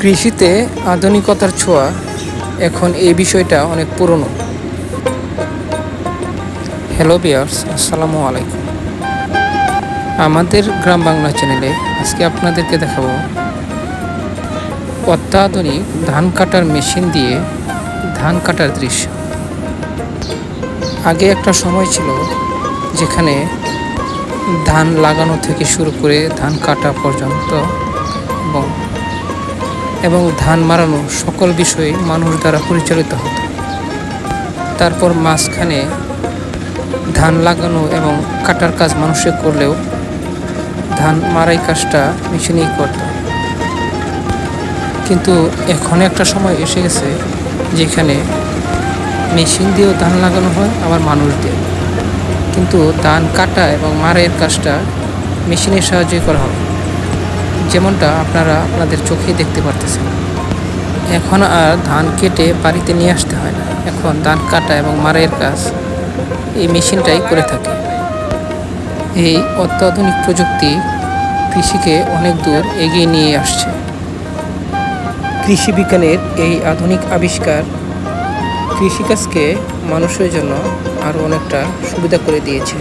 কৃষিতে আধুনিকতার ছোঁয়া এখন এই বিষয়টা অনেক পুরনো। হ্যালো বিয়ার্স আসসালামু আলাইকুম। আমাদের গ্রাম বাংলা চ্যানেলে আজকে আপনাদেরকে দেখাবো অত্যাধুনিক ধান কাটার মেশিন দিয়ে ধান কাটার দৃশ্য। আগে একটা সময় ছিল যেখানে ধান লাগানো থেকে শুরু করে ধান কাটা পর্যন্ত এবং এবং ধান মারানো সকল বিষয়ে মানুষ দ্বারা পরিচালিত হতো। তারপর মাঝখানে ধান লাগানো এবং কাটার কাজ মানুষে করলেও ধান মারাই কাজটা মেশিনেই করত। কিন্তু এখন একটা সময় এসে গেছে যেখানে মেশিন দিয়েও ধান লাগানো হয়, আবার মানুষ দিয়ে কিন্তু ধান কাটা এবং মারাইয়ের কাজটা মেশিনের সাহায্যে করা হয় যেমনটা আপনারা আপনাদের চোখেই দেখতে পারতেছেন। এখন আর ধান কেটে বাড়িতে নিয়ে আসতে হয় না। এখন ধান কাটা এবং মারাইয়ের কাজ এই মেশিনটাই করে থাকে। এই অত্যাধুনিক প্রযুক্তি কৃষিকে অনেক দূর এগিয়ে নিয়ে আসছে। কৃষি বিজ্ঞানের এই আধুনিক আবিষ্কার কৃষিকাজকে মানুষের জন্য আরও অনেকটা সুবিধা করে দিয়েছে।